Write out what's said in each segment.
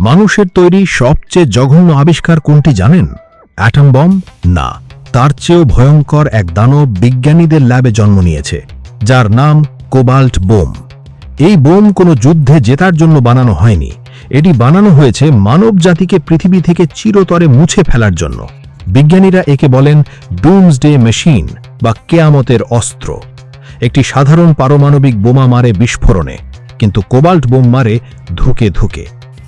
মানুষের তৈরি সবচেয়ে জঘন্য আবিষ্কার কোনটি জানেন? Atom bomb? না। তার চেয়েও ভয়ঙ্কর এক দানব বিজ্ঞানীদের ল্যাবে জন্ম নিয়েছে, যার নাম কোবাল্ট বোম। এই বোম কোনো যুদ্ধে জেতার জন্য বানানো হয়নি। এটি বানানো হয়েছে মানব জাতিকে পৃথিবী থেকে চিরতরে মুছে ফেলার জন্য। বিজ্ঞানীরা একে বলেন ডুমস ডে মেশিন বা কেয়ামতের অস্ত্র। একটি সাধারণ পারমাণবিক বোমা মারে বিস্ফোরণে, কিন্তু কোবাল্ট বোম মারে ধুকে ধুকে।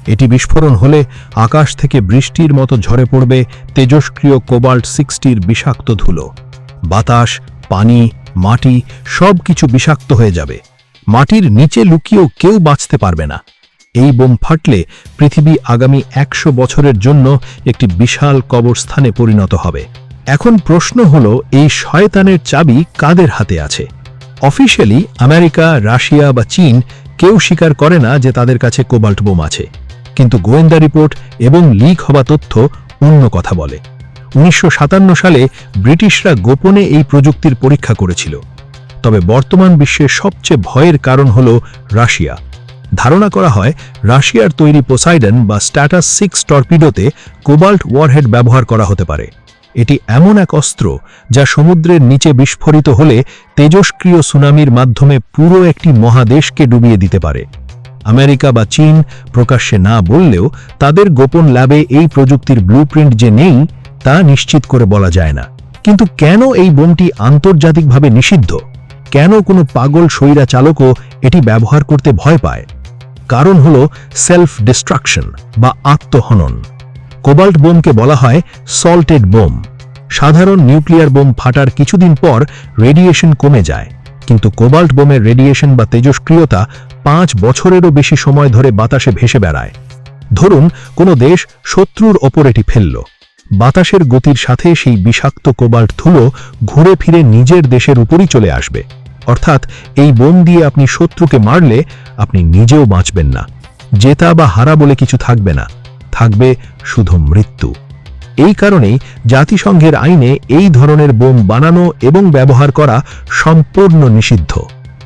এটি বিস্ফোরণ হলে আকাশ থেকে বৃষ্টির মতো ঝরে পড়বে তেজস্ক্রিয় কোবাল্ট সিক্সটির বিষাক্ত ধুলো। বাতাস, পানি, মাটি সব কিছু বিষাক্ত হয়ে যাবে। মাটির নিচে লুকিয়েও কেউ বাঁচতে পারবে না। এই বোম ফাটলে পৃথিবী আগামী একশো বছরের জন্য একটি বিশাল কবরস্থানে পরিণত হবে। এখন প্রশ্ন হল, এই শয়তানের চাবি কাদের হাতে আছে? অফিসিয়ালি আমেরিকা, রাশিয়া বা চীন কেউ স্বীকার করে না যে তাদের কাছে কোবাল্ট বোম আছে। কিন্তু গোয়েন্দা রিপোর্ট এবং লিক হওয়া তথ্য অন্য কথা বলে। উনিশশো সাতান্ন সালে ব্রিটিশরা গোপনে এই প্রযুক্তির পরীক্ষা করেছিল। তবে বর্তমান বিশ্বের সবচেয়ে ভয়ের কারণ হল রাশিয়া। ধারণা করা হয়, রাশিয়ার তৈরি পোসাইডন বা স্ট্যাটাস সিক্স টর্পিডোতে কোবাল্ট ওয়ারহেড ব্যবহার করা হতে পারে। এটি এমন এক অস্ত্র যা সমুদ্রের নিচে বিস্ফোরিত হলে তেজস্ক্রিয় সুনামির মাধ্যমে পুরো একটি মহাদেশকে ডুবিয়ে দিতে পারে। আমেরিকা বা চীন প্রকাশ্যে না বললেও তাদের গোপন ল্যাবে এই প্রযুক্তির ব্লুপ্রিন্ট যে নেই, তা নিশ্চিত করে বলা যায় না। কিন্তু কেন এই বোমটি আন্তর্জাতিকভাবে নিষিদ্ধ? কেন কোনো পাগল স্বৈরা চালকও এটি ব্যবহার করতে ভয় পায়? কারণ হল সেলফ ডিস্ট্রাকশন বা আত্মহনন। কোবাল্ট বোমকে বলা হয় সল্টেড বোম। সাধারণ নিউক্লিয়ার বোম ফাটার কিছুদিন পর রেডিয়েশন কমে যায়। কিন্তু কোবাল্ট বোমের রেডিয়েশন বা তেজস্ক্রিয়তা পাঁচ বছরেরও বেশি সময় ধরে বাতাসে ভেসে বেড়ায়। ধরুন, কোনো দেশ শত্রুর ওপর এটি ফেলল। বাতাসের গতির সাথে সেই বিষাক্ত কোবাল্ট ধুলো ঘুরে ফিরে নিজের দেশের উপরই চলে আসবে। অর্থাৎ, এই বোম দিয়ে আপনি শত্রুকে মারলে আপনি নিজেও বাঁচবেন না। জেতা বা হারা বলে কিছু থাকবে না। থাকবে শুধু মৃত্যু। এই কারণেই জাতিসংঘের আইনে এই ধরনের বোম বানানো এবং ব্যবহার করা সম্পূর্ণ নিষিদ্ধ।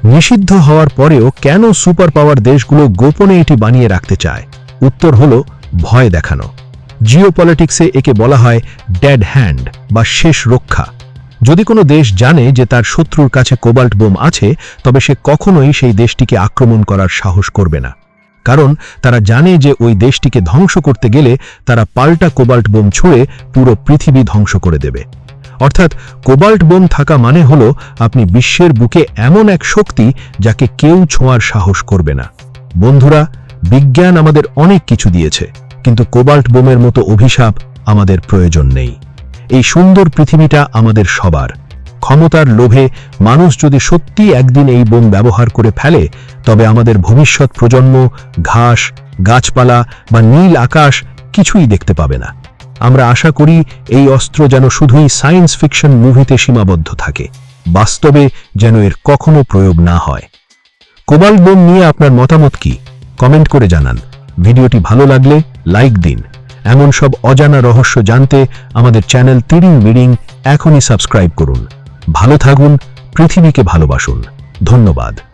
নিষিদ্ধ হওয়ার পরেও কেন সুপার পাওয়ার দেশগুলো গোপনে এটি বানিয়ে রাখতে চায়? উত্তর হল, ভয় দেখানো। জিওপলিটিক্সে একে বলা হয় ডেড হ্যান্ড বা শেষ রক্ষা। যদি কোনো দেশ জানে যে তার শত্রুর কাছে কোবাল্ট বোম আছে, তবে সে কখনোই সেই দেশটিকে আক্রমণ করার সাহস করবে না। কারণ তারা জানে যে ওই দেশটিকে ধ্বংস করতে গেলে তারা পাল্টা কোবাল্ট বোম ছুঁড়ে পুরো পৃথিবী ধ্বংস করে দেবে। অর্থাৎ কোবাল্ট বোম থাকা মানে হল আপনি বিশ্বের বুকে এমন এক শক্তি যাকে কেউ ছোঁয়ার সাহস করবে না। বন্ধুরা, বিজ্ঞান আমাদের অনেক কিছু দিয়েছে, কিন্তু কোবাল্ট বোমের মতো অভিশাপ আমাদের প্রয়োজন নেই। এই সুন্দর পৃথিবীটা আমাদের সবার। ক্ষমতার লোভে মানুষ যদি সত্যি একদিন এই বোম ব্যবহার করে ফেলে, তবে আমাদের ভবিষ্যৎ প্রজন্ম ঘাস, গাছপালা বা নীল আকাশ কিছুই দেখতে পাবে না। আমরা আশা করি এই অস্ত্র যেন শুধুই সায়েন্স ফিকশন মুভিতে সীমাবদ্ধ থাকে, বাস্তবে যেন এর কখনো প্রয়োগ না হয়। কোবাল্ট বোম নিয়ে আপনার মতামত কি? কমেন্ট করে জানান। ভিডিওটি ভালো লাগলে লাইক দিন। এমন সব অজানা রহস্য জানতে আমাদের চ্যানেল তিরিং মিরিং এখনই সাবস্ক্রাইব করুন। ভালো থাকুন, পৃথিবীকে ভালোবাসুন। ধন্যবাদ।